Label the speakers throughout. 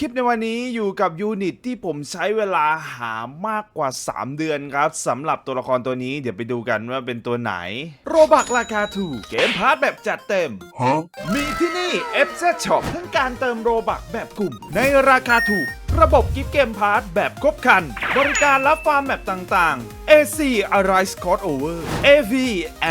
Speaker 1: คลิปในวันนี้อยู่กับยูนิตที่ผมใช้เวลาหามากกว่า 3 เดือนครับสำหรับตัวละครตัวนี้เดี๋ยวไปดูกันว่าเป็นตัวไหน โรบักราคาถูกเกมพาร์ทแบบจัดเต็มมีที่นี่ f z Shop ทั้งการเติมโรบักแบบกลุ่ม ในราคาถูก ระบบกิฟต์เกมพาร์ทแบบครบครัน บริการรับฟาร์มแบบต่างๆ AC Arise Scott Over AV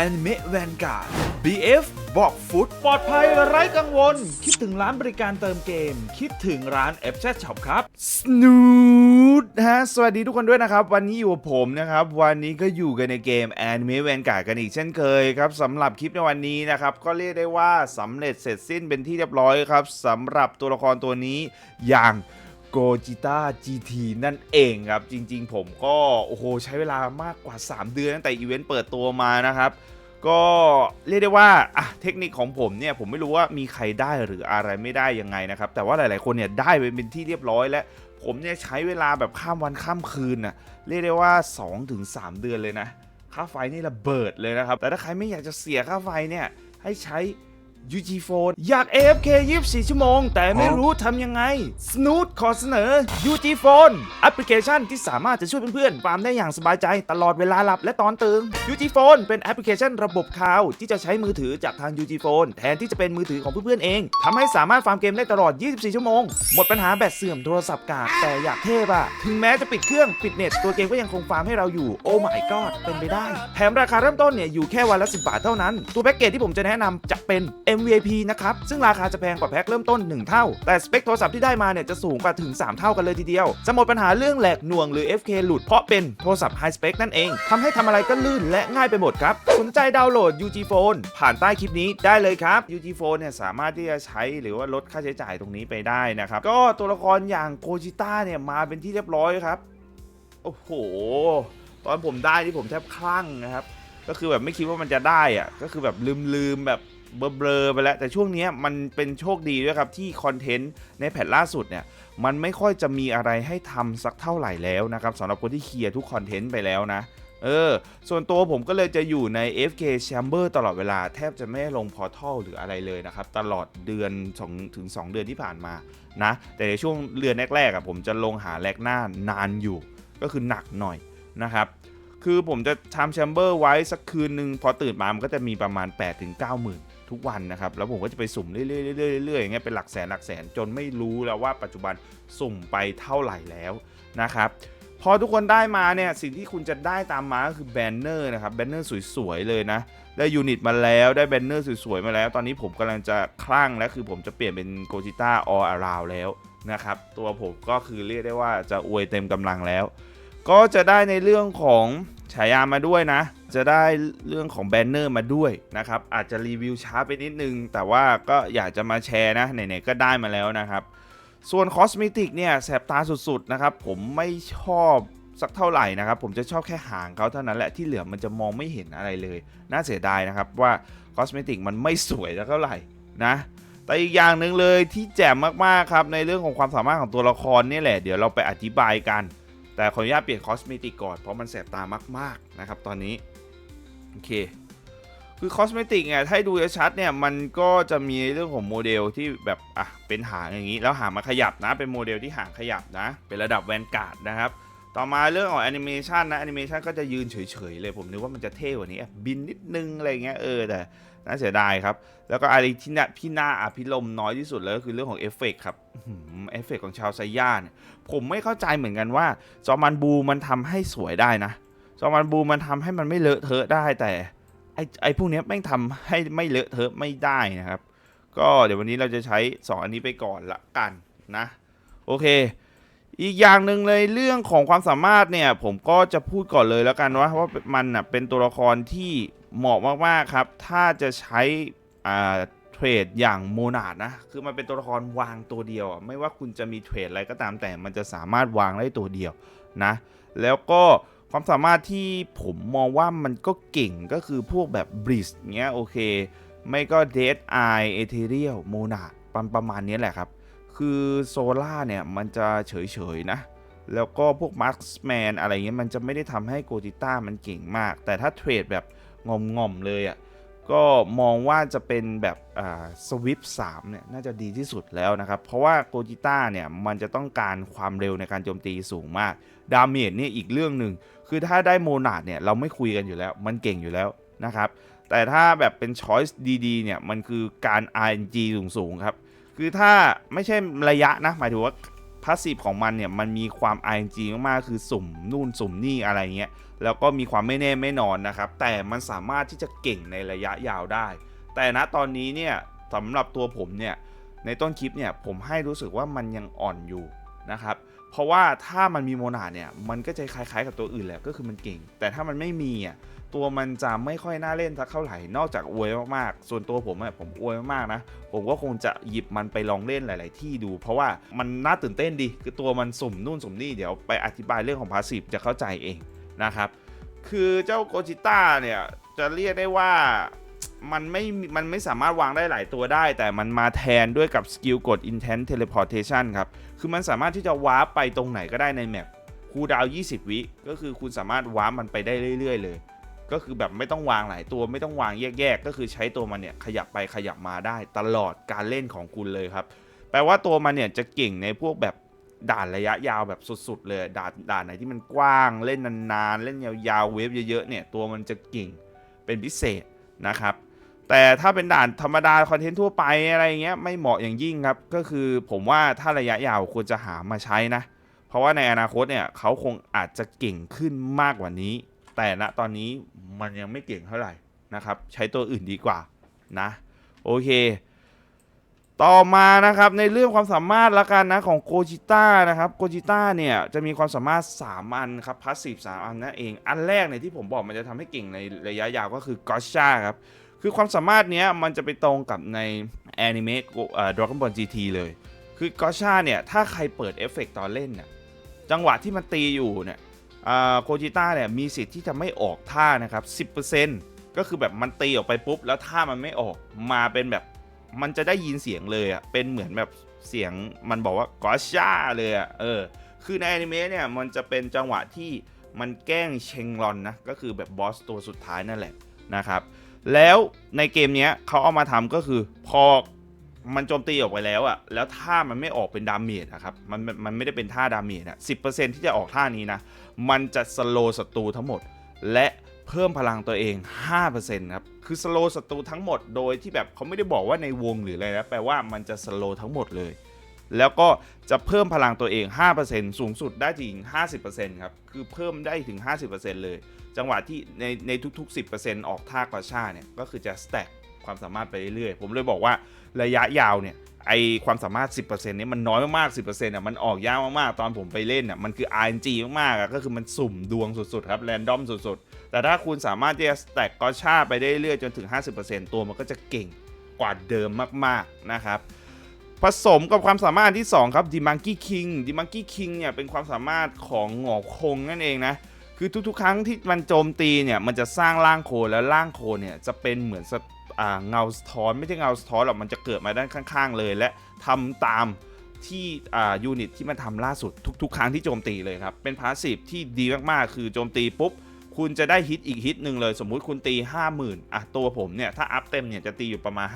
Speaker 1: Anime Vanguard BF บอกฟุตปลอดภัยไร้กังวล คิดถึงร้านบริการเติมเกม คิดถึงร้าน f z Shop ครับ Snoot ฮะ สวัสดีทุกคนด้วยนะครับ วันนี้อยู่กับผมนะครับ วันนี้ก็อยู่กันในเกม Anime Vanguard กันอีกเช่นเคยครับสำหรับคลิปในวันนี้นะครับ ก็เรียกได้ว่าสำเร็จเสร็จสิ้นเป็นที่เรียบร้อยครับสำหรับตัวละครตัวนี้อย่างโกจิต้า GT นั่นเองครับ จริง ๆ ผมก็ โอ้โห ใช้เวลามากกว่า 3 เดือนตั้งแต่อีเวนต์เปิดตัวมานะครับ ก็เรียกได้ว่าอะเทคนิคของผมเนี่ยผมไม่รู้ว่ามีใครได้หรืออะไรไม่ได้ยังไงนะครับ แต่ว่าหลาย ๆ คนเนี่ยได้ไปเป็นที่เรียบร้อยแล้วผมเนี่ยใช้เวลาแบบข้ามวันข้ามคืนน่ะเรียกได้ว่า 2-3 เดือนเลยนะ ค่าไฟนี่ระเบิดเลยนะครับ แต่ถ้าใครไม่อยากจะเสียค่าไฟเนี่ยให้ใช้ UG Phone อยาก AFK 24 ชั่วโมง แต่ไม่รู้ทำยังไง Snoot ขอเสนอ UG Phone แอปพลิเคชันที่สามารถจะช่วยเพื่อนๆฟาร์มได้อย่างสบายใจตลอดเวลาหลับและตอนตื่น UG Phone เป็นแอปพลิเคชันระบบคลาวด์ที่จะใช้มือถือจากทาง UG Phone แทนที่จะเป็นมือถือของเพื่อนๆเองทำให้สามารถฟาร์มเกมได้ตลอด 24 ชั่วโมง หมดปัญหาแบตเสื่อมโทรศัพท์กากแต่อยากเทพอะถึงแม้จะปิดเครื่องปิดเน็ตตัวเกมก็ยังคงฟาร์มให้เราอยู่โอ้ my god เป็นไปได้ แถมราคาเริ่มต้นเนี่ยอยู่แค่วันละ10บาทเท่านั้น ตัวแพ็กเกจที่ผมจะแนะนำจะเป็น MVIP นะครับ ซึ่งราคาจะแพงกว่าแพ็คเริ่มต้น 1 เท่า แต่สเปคโทรศัพท์ที่ได้มาเนี่ยจะสูงกว่าถึง 3 เท่ากันเลยทีเดียว จะหมดปัญหาเรื่องแหลกหน่วงหรือ FK หลุดเพราะเป็นโทรศัพท์ไฮสเปคนั่นเองทำให้ทำอะไรก็ลื่นและง่ายไปหมดครับ สนใจดาวน์โหลด UG Phone ผ่านใต้คลิปนี้ได้เลยครับ UG Phone เนี่ยสามารถที่จะใช้หรือว่าลดค่าใช้จ่ายตรงนี้ไปได้นะครับก็ตัวละครอย่างโกจิต้าเนี่ยมาเป็นที่เรียบร้อยครับโอ้โห ตอนผมได้ที่ผมแทบคลั่งนะครับ ก็คือแบบไม่คิดว่ามันจะได้อะก็คือแบบลืมลืมแบบ เบลอไปแล้ว แต่ช่วงนี้มันเป็นโชคดีด้วยครับ ที่คอนเทนต์ในแพทล่าสุดเนี่ย มันไม่ค่อยจะมีอะไรให้ทำสักเท่าไหร่แล้วนะครับสำหรับคนที่เคลียร์ทุกคอนเทนต์ไปแล้วนะเออ ส่วนตัวผมก็เลยจะอยู่ใน FK Chamber ตลอดเวลาแทบจะไม่ลงพอทัลหรืออะไรเลยนะครับ ตลอดเดือน2ถึง 2 เดือนที่ผ่านมานะ แต่ในช่วงเดือนแรกๆอะผมจะลงหาแลกหน้านานอยู่ ก็คือหนักหน่อยนะครับ คือผมจะทำแชมเบอร์ไว้สักคืนหนึ่งพอตื่นมามันก็จะมีประมาณ 8 9 0 0 0 0 ทุกวันนะครับ แล้วผมก็จะไปสุ่มเรื่อยๆเรื่อยๆเรื่อยๆอย่างเงี้ยเป็นหลักแสนหลักแสนจนไม่รู้แล้วว่าปัจจุบันสุ่มไปเท่าไหร่แล้วนะครับพอทุกคนได้มาเนี่ยสิ่งที่คุณจะได้ตามมาก็คือแบนเนอร์นะครับแบนเนอร์สวยๆเลยนะ ได้ยูนิตมาแล้วได้แบนเนอร์สวยๆมาแล้ว ตอนนี้ผมกำลังจะคลั่งแล้วคือผมจะเปลี่ยนเป็นโกจิต้าออราวแล้วนะครับตัวผมก็คือเรียกได้ว่าจะอวยเต็มกำลังแล้ว ก็จะได้ในเรื่องของฉายามาด้วยนะ จะได้เรื่องของแบนเนอร์มาด้วยนะครับ อาจจะรีวิวช้าไปนิดนึง แต่ว่าก็อยากจะมาแชร์นะ ไหนๆก็ได้มาแล้วนะครับ ส่วนคอสเมติกเนี่ยแสบตาสุดๆนะครับ ผมไม่ชอบสักเท่าไหร่นะครับ ผมจะชอบแค่หางเขาเท่านั้นแหละที่เหลือมันจะมองไม่เห็นอะไรเลย น่าเสียดายนะครับว่าคอสเมติกมันไม่สวยสักเท่าไหร่นะแต่อีกอย่างหนึ่งเลยที่แจ่มมากๆครับในเรื่องของความสามารถของตัวละครนี่แหละเดี๋ยวเราไปอธิบายกัน แต่ขออนุญาตเปลี่ยนคอสเมติกก่อนเพราะมันแสบตามาก ๆ นะครับ ตอนนี้ โอเค คือคอสเมติกเนี่ยถ้าดูชัดเนี่ยมันก็จะมีเรื่องของโมเดลที่แบบอะเป็นหางอย่างนี้ แล้วหางมาขยับนะ เป็นโมเดลที่หางขยับนะ เป็นระดับแวนการ์ดนะครับต่อมาเรื่องของแอนิเมชันนะแอนิเมชันก็จะยืนเฉยๆเลยผมนึกว่ามันจะเท่กว่านี้บินนิดนึงอะไรเงี้ยเออแต่ น่าเสียดายครับ แล้วก็อะไรที่น่าพี่น่าอภิรมน้อยที่สุดเลยก็คือเรื่องของเอฟเฟกต์ครับเอฟเฟกต์ของชาวไซย่าเนี่ยผมไม่เข้าใจเหมือนกันว่า จอมันบูมันทำให้สวยได้นะ จอมันบูมันทำให้มันไม่เลอะเทอะได้แต่ไอไอพวกเนี้ยแม่งทำให้ไม่เลอะเทอะไม่ได้นะครับ ก็เดี๋ยววันนี้เราจะใช้ 2 อันนี้ไปก่อนละกันนะ โอเคอีกอย่างหนึ่งเลยเรื่องของความสามารถเนี่ยผมก็จะพูดก่อนเลยแล้วกันว่าว่ามันน่ะเป็นตัวละครที่ เหมาะมากๆครับ ถ้าจะใช้เทรดอย่างโมนาดนะ คือมันเป็นตัวละครวางตัวเดียว ไม่ว่าคุณจะมีเทรดอะไรก็ตามแต่มันจะสามารถวางได้ตัวเดียวนะ แล้วก็ความสามารถที่ผมมองว่ามันก็เก่งก็คือพวกแบบบริสเงี้ยโอเค ไม่ก็เดดไอเอเทเรียลโมนาดประมาณนี้แหละครับ คือโซล่าเนี่ยมันจะเฉยๆนะแล้วก็พวกมาร์คแมนอะไรเงี้ยมันจะไม่ได้ทำให้โกจิต้ามันเก่งมาก แต่ถ้าเทรดแบบ งอมๆเลยอะ่ะก็มองว่าจะเป็นแบบสวิปสามเนี่ยน่าจะดีที่สุดแล้วนะครับ เพราะว่าโกจิต้าเนี่ยมันจะต้องการความเร็วในการโจมตีสูงมาก ดาเมจเนี่ยอีกเรื่องหนึ่ง คือถ้าได้โมนาดเนี่ยเราไม่คุยกันอยู่แล้ว มันเก่งอยู่แล้วนะครับ แต่ถ้าแบบเป็นช้อยส์ดีๆเนี่ยมันคือการ RNG สูงๆครับ คือถ้าไม่ใช่ระยะนะ หมายถึงว่าาสซีฟของมันเนี่ยมันมีความ RNG มากๆคือสุ่มนู่นสุ่มนี่อะไรเงี้ยแล้วก็มีความไม่แน่ไม่นอนนะครับ แต่มันสามารถที่จะเก่งในระยะยาวได้ แต่ณตอนนี้เนี่ยสำหรับตัวผมเนี่ยในต้นคลิปเนี่ยผมให้รู้สึกว่ามันยังอ่อนอยู่นะครับเพราะว่าถ้ามันมีโมนาเนี่ยมันก็จะคล้ายๆกับตัวอื่นแหละก็คือมันเก่ง แต่ถ้ามันไม่มีอะ ตัวมันจะไม่ค่อยน่าเล่นทักเท่าไหร่นอกจากอวยมากๆ ส่วนตัวผมอะผมอวยมากๆนะ ผมก็คงจะหยิบมันไปลองเล่นหลาย ๆ ที่ดู เพราะว่ามันน่าตื่นเต้นดี คือตัวมันสุ่มนู่นสุ่มนี่เดี๋ยวไปอธิบายเรื่องของพาสซีฟจะเข้าใจเองนะครับ คือเจ้าโกจิต้าเนี่ยจะเรียกได้ว่ามันไม่ มันไม่สามารถวางได้หลายตัวได้ แต่มันมาแทนด้วยกับสกิลกด Intent Teleportation ครับ คือมันสามารถที่จะวาร์ปไปตรงไหนก็ได้ในแมปคูดาว 20 วิ ก็คือคุณสามารถวาร์ปมันไปได้เรื่อย ๆ เลย ก็คือแบบไม่ต้องวางหลายตัวไม่ต้องวางแยกๆ ก็คือใช้ตัวมันเนี่ยขยับไปขยับมาได้ตลอดการเล่นของคุณเลยครับ แปลว่าตัวมันเนี่ยจะเก่งในพวกแบบด่านระยะยาวแบบสุดๆ เลยด่านด่านไหนที่มันกว้างเล่นนานๆ เล่นยาวๆเวฟเยอะๆเนี่ยตัวมันจะเก่งเป็นพิเศษนะครับ แต่ถ้าเป็นด่านธรรมดาคอนเทนต์ทั่วไปอะไรเงี้ยไม่เหมาะอย่างยิ่งครับ ก็คือผมว่าถ้าระยะยาวควรจะหามาใช้นะ เพราะว่าในอนาคตเนี่ยเขาคงอาจจะเก่งขึ้นมากกว่านี้ แต่ณตอนนี้มันยังไม่เก่งเท่าไหร่นะครับ ใช้ตัวอื่นดีกว่านะ โอเค ต่อมานะครับในเรื่องความสามารถละกันนะของโกจิต้านะครับโกจิต้าเนี่ยจะมีความสามารถ 3 อันครับพาสซีฟ3อันนั่นเอง อันแรกเนี่ยที่ผมบอกมันจะทำให้เก่งในระยะยาวก็คือกอชชาครับคือความสามารถเนี้ยมันจะไปตรงกับในแอนิเมะดราก้อนบอลจีทีเลย คือกอชาเนี่ยถ้าใครเปิดเอฟเฟกต์ตอนเล่นเนี่ยจังหวะที่มันตีอยู่เนี่ย โคจิต้าเนี่ยมีสิทธิ์ที่จะไม่ออกท่านะครับ 10%ก็คือแบบมันตีออกไปปุ๊บ แล้วท่ามันไม่ออกมาเป็นแบบมันจะได้ยินเสียงเลยอะ่ะเป็นเหมือนแบบเสียงมันบอกว่ากอชาเลยอะ่ะเออคือในอนิเมะเนี่ยมันจะเป็นจังหวะที่มันแกล้งเชงรอนนะก็คือแบบบอสตัวสุดท้ายนั่นแหละนะครับแล้วในเกมนี้เขาเอามาทำก็คือพอ มันโจมตีออกไปแล้วอะแล้วท่ามันไม่ออกเป็นดาเมจอะครับ มันมันไม่ได้เป็นท่าดาเมจอะสิที่จะออกท่านี้นะ มันจะสโลศัตรูทั้งหมด และเพิ่มพลังตัวเอง 5%ครับ คือสโลศัตรูทั้งหมด โดยที่แบบเขาไม่ได้บอกว่าในวงหรืออะไรนะ แปลว่ามันจะสโลทั้งหมดเลย แล้วก็จะเพิ่มพลังตัวเอง 5%สูงสุดได้ถึง 50%ครับ คือเพิ่มได้ถึง 50%เลย จังหวะที่ในในทุกๆ 10%ออกท่ากระชาเนี่ย ก็คือจะสแต็กความสามารถไปเรื่อยๆ ผมเลยบอกว่า ระยะยาวเนี่ยไอความสามารถ 10%เนี้มันน้อยมากๆ 10%อะมันออกยากมากๆ ตอนผมไปเล่นอะมันคือ RNG มากๆอะก็คือมันสุ่มดวงสุดๆครับแรนดอมสุดๆ แต่ถ้าคุณสามารถที่จะแตกกอชาไปได้เรื่อยๆจนถึง 50%ตัวมันก็จะเก่งกว่าเดิมมากๆนะครับผสมกับความสามารถที่ 2 ครับ The Monkey King The Monkey King เนี่ยเป็นความสามารถของหงอกคงนั่นเองนะคือทุกๆ ครั้งที่มันโจมตีเนี่ยมันจะสร้างร่างโคแล้วร่างโคเนี่ยจะเป็นเหมือน เงาสะท้อนไม่ใช่เงาสะท้อนหรอกมันจะเกิดมาด้านข้างๆ เลย และทำตามที่ยูนิตที่มันทำล่าสุดทุก ๆ ครั้งที่โจมตีเลยครับ เป็นพาสซีฟที่ดีมากๆ คือโจมตีปุ๊บ คุณจะได้ฮิตอีกฮิตหนึ่งเลย สมมุติคุณตี 50,000อะตัวผมเนี่ย ถ้าอัพเต็มเนี่ยจะตีอยู่ประมาณ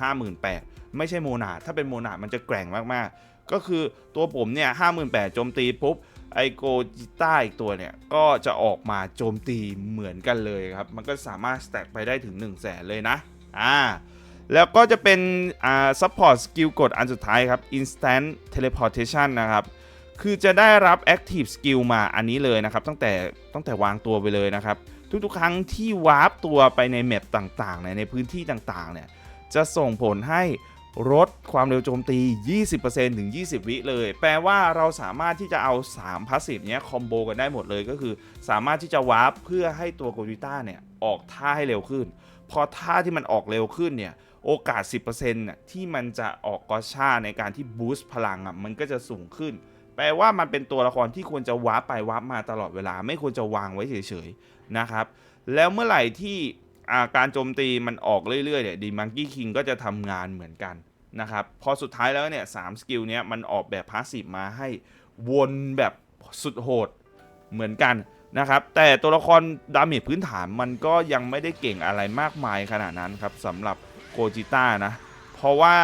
Speaker 1: 58,000 ไม่ใช่โมนาถ้าเป็นโมนามันจะแกร่งมากๆ ก็คือตัวผมเนี่ย58,000โจมตีปุ๊บไอโกจิต้าอีกตัวเนี่ยก็จะออกมาโจมตีเหมือนกันเลยครับ มันก็สามารถสแต็กไปได้ถึง 1 0 0 0 0แสนเลยนะ อ่าแล้วก็จะเป็นอ่า support skill กดอันสุดท้ายครับ instant teleportation นะครับคือจะได้รับ active skill มาอันนี้เลยนะครับตั้งแต่ตั้งแต่วางตัวไปเลยนะครับ ทุกๆ ครั้งที่วาร์ปตัวไปในแมปต่างๆในพื้นที่ต่างๆเนี่ยจะส่งผลให้ลดความเร็วโจมตี 20%ถึง 20 วิเลย แปลว่าเราสามารถที่จะเอา 3พาสซีฟเนี้ยคอมโบกันได้หมดเลยก็คือ สามารถที่จะวาร์ปเพื่อให้ตัวโกริต้าเนี่ยออกท่าให้เร็วขึ้น พอท่าที่มันออกเร็วขึ้นเนี่ยโอกาส 10%น่ะที่มันจะออกกอชาในการที่บูสต์พลังอะมันก็จะสูงขึ้น แปลว่ามันเป็นตัวละครที่ควรจะวาร์ปไปวาร์ปมาตลอดเวลา ไม่ควรจะวางไว้เฉยๆนะครับแล้วเมื่อไหร่ที่การโจมตีมันออกเรื่อยๆเนี่ยดีมังกี้คิงก็จะทำงานเหมือนกันนะครับพอสุดท้ายแล้วเนี่ยสามสกิลเนี้ยมันออกแบบพาสซีฟมาให้วนแบบสุดโหดเหมือนกัน นะครับแต่ตัวละครดาเมจพื้นฐานมันก็ยังไม่ได้เก่งอะไรมากมายขนาดนั้นครับสำหรับโกจิต้านะ เพราะว่า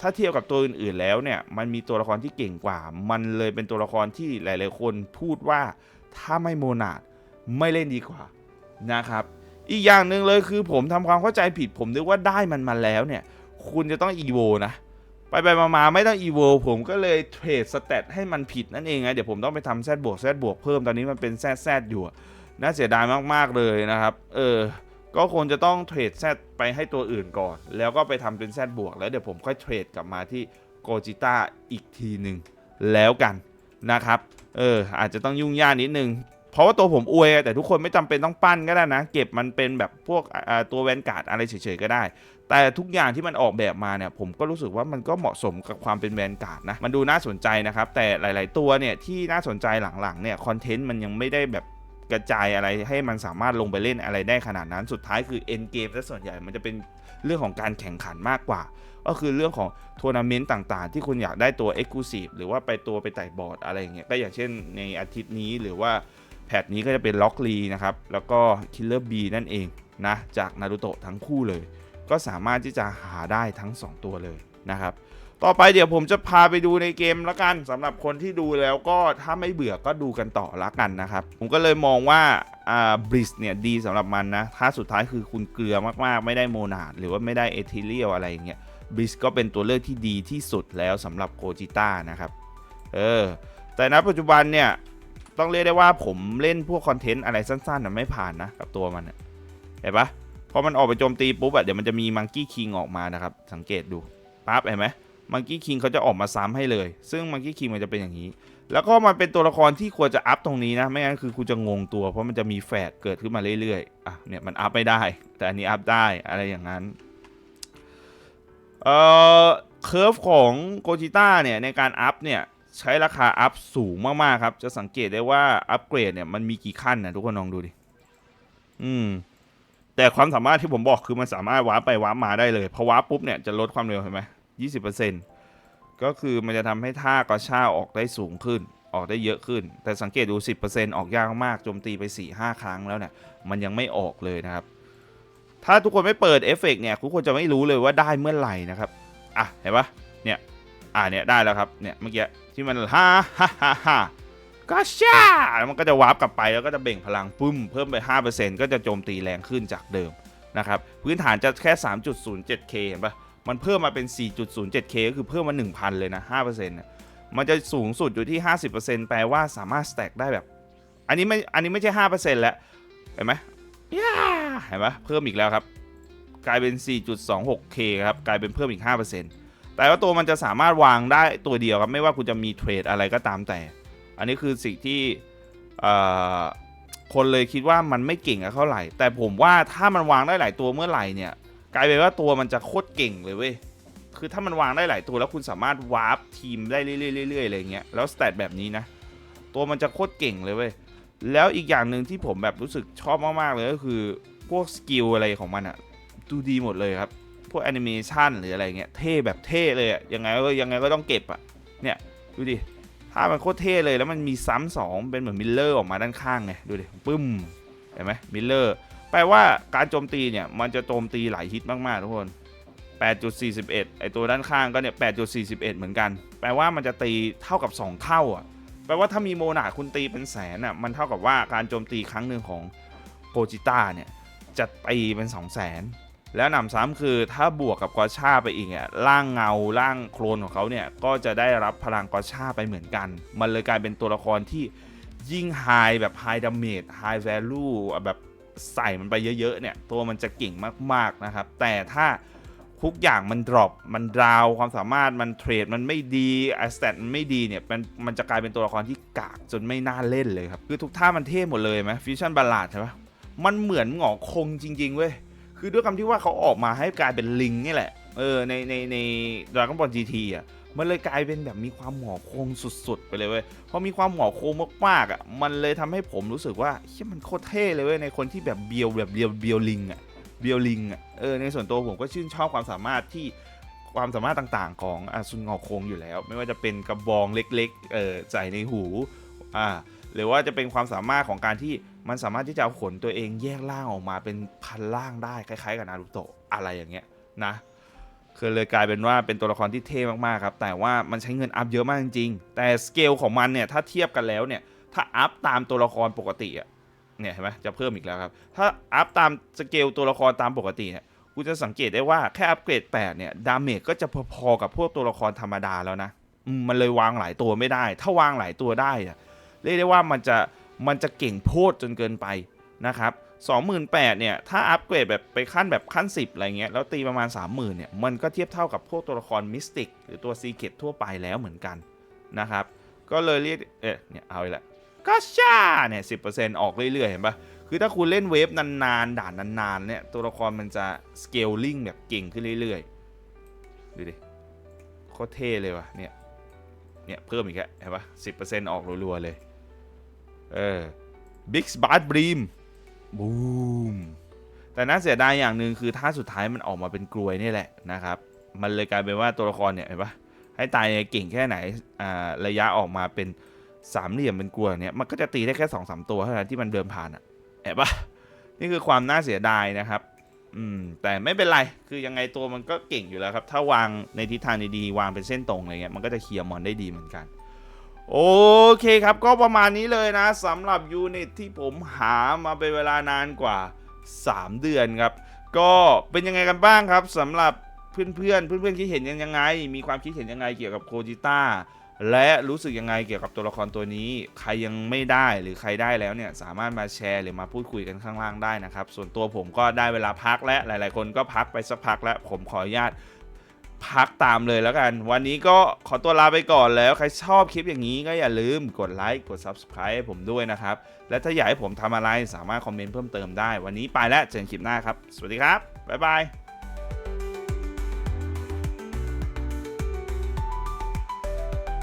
Speaker 1: ถ้าเทียบกับตัวอื่นๆแล้วเนี่ยมันมีตัวละครที่เก่งกว่า มันเลยเป็นตัวละครที่หลายๆคนพูดว่าถ้าไม่โมนาดไม่เล่นดีกว่านะครับ อีกอย่างหนึ่งเลยคือผมทำความเข้าใจผิดผมนึกว่าได้มันมาแล้วเนี่ย คุณจะต้องอีโวนะ ไปไปมามาไม่ต้องอีโวผมก็เลยเทรดสเตตให้มันผิดนั่นเองไงเดี๋ยวผมต้องไปทำแซดบวกแซดบวกเพิ่มตอนนี้มันเป็นแซดแซดอยู่อะน่าเสียดายมากๆเลยนะครับ เออ ก็ควรจะต้องเทรดแซดไปให้ตัวอื่นก่อน แล้วก็ไปทำเป็นแซดบวกแล้วเดี๋ยวผมค่อยเทรดกลับมาที่โกจิต้าอีกทีหนึ่งแล้วกันนะครับ เออ อาจจะต้องยุ่งยากนิดนึง ราะว่าตัวผมอวยแต่ทุกคนไม่จำเป็นต้องปั้นก็ได้นะ เก็บมันเป็นแบบพวกตัวแวนการ์ดอะไรเฉยๆก็ได้ แต่ทุกอย่างที่มันออกแบบมาเนี่ยผมก็รู้สึกว่ามันก็เหมาะสมกับความเป็นแวนการ์ดนะ มันดูน่าสนใจนะครับ แต่หลาย ๆ ตัวเนี่ยที่น่าสนใจหลังๆเนี่ยคอนเทนต์มันยังไม่ได้แบบกระจายอะไรให้มันสามารถลงไปเล่นอะไรได้ขนาดนั้นสุดท้ายคือเอ็นเกมซะส่วนใหญ่มันจะเป็นเรื่องของการแข่งขันมากกว่า ก็คือเรื่องของทัวร์นาเมนต์ต่างๆ ที่คุณอยากได้ตัว e x c l u s i v e หรือว่าไปตัวไปไต่บอร์ดอะไรอย่างเงี้ยก็อย่างเช่นในอาทิตย์นี้หรือว่า แพทนี้ก็จะเป็นล็อกลีนะครับ แล้วก็คิลเลอร์บีนั่นเองนะ จากนารูโตะทั้งคู่เลย ก็สามารถที่จะหาได้ทั้ง 2 ตัวเลยนะครับ ต่อไปเดี๋ยวผมจะพาไปดูในเกมละกันสำหรับคนที่ดูแล้วก็ถ้าไม่เบื่อก็ดูกันต่อละกันนะครับ ผมก็เลยมองว่าอ่าบริสเนี่ยดีสำหรับมันนะ ถ้าสุดท้ายคือคุณเกลือมากๆ ไม่ได้โมนาดหรือว่าไม่ได้เอทิเลียลอะไรอย่างเงี้ยบริสก็เป็นตัวเลือกที่ดีที่สุดแล้วสำหรับโกจิต้านะครับเออแต่ณปัจจุบันเนี่ย ต้องเรียกได้ว่าผมเล่นพวกคอนเทนต์อะไรสั้นๆนะไม่ผ่านนะกับตัวมันอะเห็นปะพอมันออกไปโจมตีปุ๊บอะเดี๋ยวมันจะมีมังกี้คิงออกมานะครับ สังเกตดูปั๊บเห็นไหมมังกี้คิงเขาจะออกมาซ้ำให้เลย ซึ่งมังกี้คิงมันจะเป็นอย่างนี้ แล้วก็มันเป็นตัวละครที่ควรจะอัพตรงนี้นะ ไม่งั้นคือคุณจะงงตัว เพราะมันจะมีแฝดเกิดขึ้นมาเรื่อยๆอะเนี่ยมันอัพไม่ได้ แต่อันนี้อัพได้อะไรอย่างนั้นเอ่อเคอร์ฟของโกจิต้าเนี่ยในการอัพเนี่ย ใช้ราคาอัพสูงมาก ๆ ครับ จะสังเกตได้ว่าอัพเกรดเนี่ยมันมีกี่ขั้นนะทุกคนลองดูดิ อืม แต่ความสามารถที่ผมบอกคือมันสามารถวาร์ปไปวาร์ปมาได้เลยพอวาร์ปปุ๊บเนี่ยจะลดความเร็วเห็นไหมยี่สิบเปอร์เซ็นต์ก็คือมันจะทำให้ท่ากระชาออกได้สูงขึ้น ออกได้เยอะขึ้น แต่สังเกตดู 10%ออกยากมากโจมตีไป 4-5 ครั้งแล้วเนี่ย มันยังไม่ออกเลยนะครับ ถ้าทุกคนไม่เปิดเอฟเฟกต์เนี่ยทุกคนจะไม่รู้เลยว่าได้เมื่อไหร่นะครับ อะ เห็นปะเนี่ย อ่าเนี่ยได้แล้วครับเนี่ยเมื่อกี้ที่มันฮ่าฮ่าฮ่าฮ่าก็ช่าแล้วมันก็จะวาร์ปกลับไปแล้วก็จะเบ่งพลังปุ้มเพิ่มไป 5%ก็จะโจมตีแรงขึ้นจากเดิมนะครับพื้นฐานจะแค่ 3.07k เห็นปะมันเพิ่มมาเป็น 4.07k ก็คือเพิ่มมา 1,000 เลยนะ 5%นะมันจะสูงสุดอยู่ที่ 50%แปลว่าสามารถสแต็กได้แบบ อันนี้ไม่ อันนี้ไม่ใช่ 5%แล้ว เห็นไหมย่าเห็นปะเพิ่มอีกแล้วครับ กลายเป็น 4.26k ครับ กลายเป็นเพิ่มอีก 5% แต่ว่าตัวมันจะสามารถวางได้ตัวเดียวครับ ไม่ว่าคุณจะมีเทรดอะไรก็ตามแต่ อันนี้คือสิ่งที่คนเลยคิดว่ามันไม่เก่งเท่าไหร่ แต่ผมว่าถ้ามันวางได้หลายตัวเมื่อไหร่เนี่ย กลายเป็นว่าตัวมันจะโคตรเก่งเลยเว้ยคือถ้ามันวางได้หลายตัวแล้วคุณสามารถวาร์ปทีมได้เรื่อยๆๆๆอะไรเงี้ยแล้วสเตตแบบนี้นะ ตัวมันจะโคตรเก่งเลยเว้ยแล้วอีกอย่างหนึ่งที่ผมแบบรู้สึกชอบมากๆเลยก็คือพวกสกิลอะไรของมันอะดูดีหมดเลยครับ พวกแอนิเมชันหรืออะไรเงี้ยเท่แบบเท่เลยอะยังไงก็ยังไงก็ต้องเก็บอะเนี่ยดูดิถ้ามันโคตรเท่เลยแล้วมันมีซ้ำสองเป็นเหมือนมิลเลอร์ออกมาด้านข้างไงดูดิปึ้มเห็นไหมมิลเลอร์แปลว่าการโจมตีเนี่ยมันจะโจมตีหลายฮิตมากๆทุกคน 8.41 ไอตัวด้านข้างก็เนี่ย 8.41 เหมือนกัน แปลว่ามันจะตีเท่ากับ 2 เท่าอะแปลว่าถ้ามีโมนาคุณตีเป็นแสนอะมันเท่ากับว่าการโจมตีครั้งหนึ่งของโกจิต้าเนี่ยจะตีเป็น 2 0 0 0 0 แล้วหนำซ้ำคือถ้าบวกกับกอชาไปอีกอะร่างเงาร่างโคลนของเขาเนี่ยก็จะได้รับพลังกอชาไปเหมือนกัน มันเลยกลายเป็นตัวละครที่ยิ่งไฮแบบไฮดาเมจไฮแวลูแบบใส่มันไปเยอะๆเนี่ยตัวมันจะเก่งมากๆนะครับ แต่ถ้าทุกอย่างมันดรอปมันดาวความสามารถมันเทรดมันไม่ดีไอสแตทมันไม่ดีเนี่ยมันมันจะกลายเป็นตัวละครที่กากจนไม่น่าเล่นเลยครับ คือทุกท่ามันเท่หมดเลยไหมฟิวชั่นบาลาดใช่ปะมันเหมือนหงอคงจริงๆเว้ย คือด้วยคำที่ว่าเขาออกมาให้กลายเป็นลิงนี่แหละ เออ ใน ใน ในดราก้อนบอลจีทีอะ มันเลยกลายเป็นแบบมีความหงอโคงสุด ๆ ไปเลยเว้ย พอมีความหงอโคงมากๆอะ มันเลยทำให้ผมรู้สึกว่าเฮ้ยมันโคตรเท่เลยเว้ย ในคนที่แบบเบียวแบบเบียวเบียวลิงอะ เบียวลิงอะ เออ ในส่วนตัวผมก็ชื่นชอบความสามารถที่ความสามารถต่างๆ ของอาซุนหงอโคงอยู่แล้ว ไม่ว่าจะเป็นกระบองเล็กๆ เออใส่ในหู อ่า หรือว่าจะเป็นความสามารถของการที่ มันสามารถที่จะเอาขนตัวเองแยกร่างออกมาเป็นพันร่างได้คล้ายๆกับนารูโตะอะไรอย่างเงี้ยนะคือเลยกลายเป็นว่าเป็นตัวละครที่เท่มากๆครับ แต่ว่ามันใช้เงินอัพเยอะมากจริงๆ แต่สเกลของมันเนี่ยถ้าเทียบกันแล้วเนี่ยถ้าอัพตามตัวละครปกติอะเนี่ยเห็นไหมจะเพิ่มอีกแล้วครับ ถ้าอัพตามสเกลตัวละครตามปกติเนี่ยกูจะสังเกตได้ว่าแค่อัปเกรด8เนี่ยดาเมจก็จะพอๆกับพวกตัวละครธรรมดาแล้วนะมมันเลยวางหลายตัวไม่ได้ ถ้าวางหลายตัวได้อะเรียกได้ว่ามันจะ มันจะเก่งโพดจนเกินไปนะครับ28,000เนี่ย ถ้าอัปเกรดแบบไปขั้นแบบขั้น 10 อะไรเงี้ย แล้วตีประมาณ 30,000เนี่ย มันก็เทียบเท่ากับพวกตัวละครมิสติกหรือตัวซีเกตทั่วไปแล้วเหมือนกันนะครับ ก็เลยเรียก เอ๊ะเนี่ย เอาอีกและก็ช่าเนี่ยสิออกเรื่อยๆ เห็นปะคือถ้าคุณเล่นเวฟนานๆ ด่านนานๆ เนี่ย ตัวละครมันจะสเกลลิ่งแบบเก่งขึ้นเรื่อยๆ ดูดิ โคตรเท่เลยว่ะ เนี่ย เนี่ย เพิ่มอีกแล้วเห็นปะสิออกรัวๆเลย เออ Big s p a r t Beam บูมแต่น่าเสียดายอย่างหนึ่งคือท่าสุดท้ายมันออกมาเป็นกลวยนี่แหละนะครับ มันเลยกลายเป็นว่าตัวละครเนี่ยเห็นปะให้ตายเก่งแค่ไหนอ่าระยะออกมาเป็นสามเหลี่ยมเป็นกลวยเนี่ยมันก็จะตีได้แค่สองสามตัวเท่านั้นที่มันเดินผ่านอะเห็นปะนี่คือความน่าเสียดายนะครับอืมแต่ไม่เป็นไรคือยังไงตัวมันก็เก่งอยู่แล้วครับ ถ้าวางในทิศทางดีๆวางเป็นเส้นตรงอะไรเงี้ยมันก็จะเคลียร์มอนได้ดีเหมือนกัน โอเคครับก็ประมาณนี้เลยนะสำหรับยูนิตที่ผมหามาเป็นเวลานานกว่า 3 เดือนครับ ก็เป็นยังไงกันบ้างครับสำหรับเพื่อนเพื่อนๆเพื่อนๆคิดเห็นยังไง มีความคิดเห็นยังไงเกี่ยวกับโคจิต้าและรู้สึกยังไงเกี่ยวกับตัวละครตัวนี้ ใครยังไม่ได้หรือใครได้แล้วเนี่ยสามารถมาแชร์หรือมาพูดคุยกันข้างล่างได้นะครับ ส่วนตัวผมก็ได้เวลาพักและหลาย ๆ คนก็พักไปสักพักแล้วผมขออนุญาต พักตามเลยแล้วกัน วันนี้ก็ขอตัวลาไปก่อนแล้ว ใครชอบคลิปอย่างนี้ก็อย่าลืมกดไลค์กด Subscribe ให้ผมด้วยนะครับ และถ้าอยากให้ผมทำอะไรสามารถคอมเมนต์เพิ่มเติมได้ วันนี้ไปแล้วเจอกันคลิปหน้าครับ สวัสดีครับ บ๊ายบาย